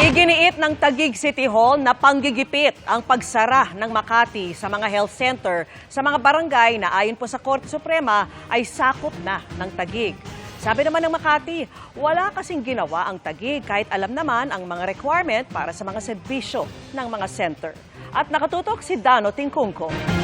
Iginiit ng Taguig City Hall na panggigipit ang pagsara ng Makati sa mga health center sa mga barangay na ayon po sa Korte Suprema ay sakop na ng Taguig. Sabi naman ng Makati, wala kasing ginawa ang Taguig kahit alam naman ang mga requirement para sa mga serbisyo ng mga center. At nakatutok si Dano Tingkungkong.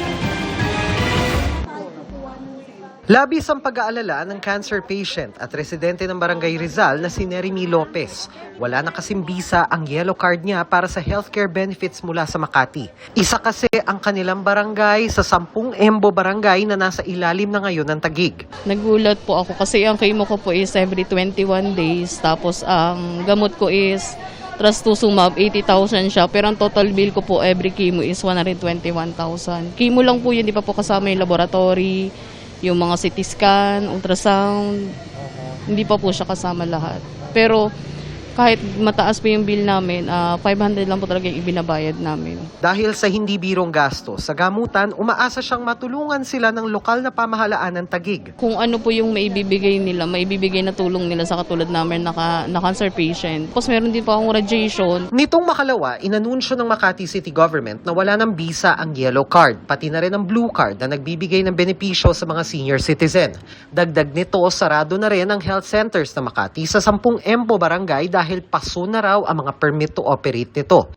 Labis ang pag-aalala ng cancer patient at residente ng Barangay Rizal na si Nerimi Lopez. Wala na kasing bisa ang yellow card niya para sa healthcare benefits mula sa Makati. Isa kasi ang kanilang barangay sa sampung Embo barangay na nasa ilalim na ngayon ng Tagig. Nagulat po ako kasi ang chemo ko po is every 21 days. Tapos ang gamot ko is trastuzumab, 80,000 siya. Pero ang total bill ko po every chemo is 121,000. Chemo lang po yun, di pa po kasama yung laboratory, yung mga CT scan, ultrasound. Hindi pa po siya kasama lahat. Pero kahit mataas po yung bill namin, ah, 500 lang po talaga yung ibinabayad namin. Dahil sa hindi birong gasto sa gamutan, umaasa siyang matulungan sila ng lokal na pamahalaan ng Tagig. kung ano po yung maibibigay nila, maibibigay na tulong nila sa katulad namin na, na cancer patient. Tapos meron din po akong radiation. Nitong makalawa, inanunsyo ng Makati City Government na wala ng bisa ang yellow card, pati na rin ang blue card na nagbibigay ng benepisyo sa mga senior citizen. Dagdag nito, sarado na rin ang health centers ng Makati sa 10 Embo barangay dahil paso na raw ang mga permit to operate nito.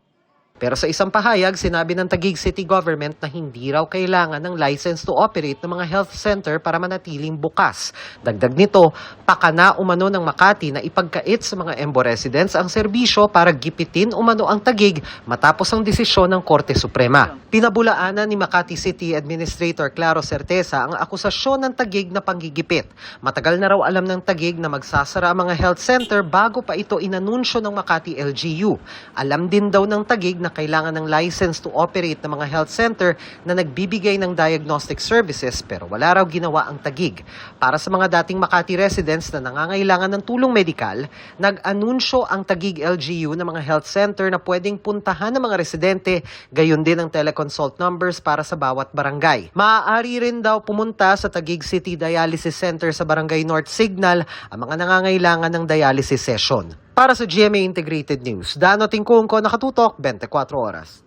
Pero sa isang pahayag, sinabi ng Taguig City Government na hindi raw kailangan ng license to operate ng mga health center para manatiling bukas. Dagdag nito, pakana umano ng Makati na ipagkait sa mga Embo residents ang serbisyo para gipitin umano ang Taguig matapos ang desisyon ng Korte Suprema. Pinabulaanan ni Makati City Administrator Claro Certeza ang akusasyon ng Taguig na panggigipit. Matagal na raw alam ng Taguig na magsasara ang mga health center bago pa ito inanunsyo ng Makati LGU. Alam din daw ng Taguig kailangan ng license to operate ng mga health center na nagbibigay ng diagnostic services pero wala raw ginawa ang Tagig. Para sa mga dating Makati residents na nangangailangan ng tulong medikal, nag-anunsyo ang Tagig LGU ng mga health center na pwedeng puntahan ng mga residente, gayon din ang teleconsult numbers para sa bawat barangay. Maaari rin daw pumunta sa Tagig City Dialysis Center sa Barangay North Signal ang mga nangangailangan ng dialysis session. Para sa GMA Integrated News, Dano Tingkungko, nakatutok 24 oras.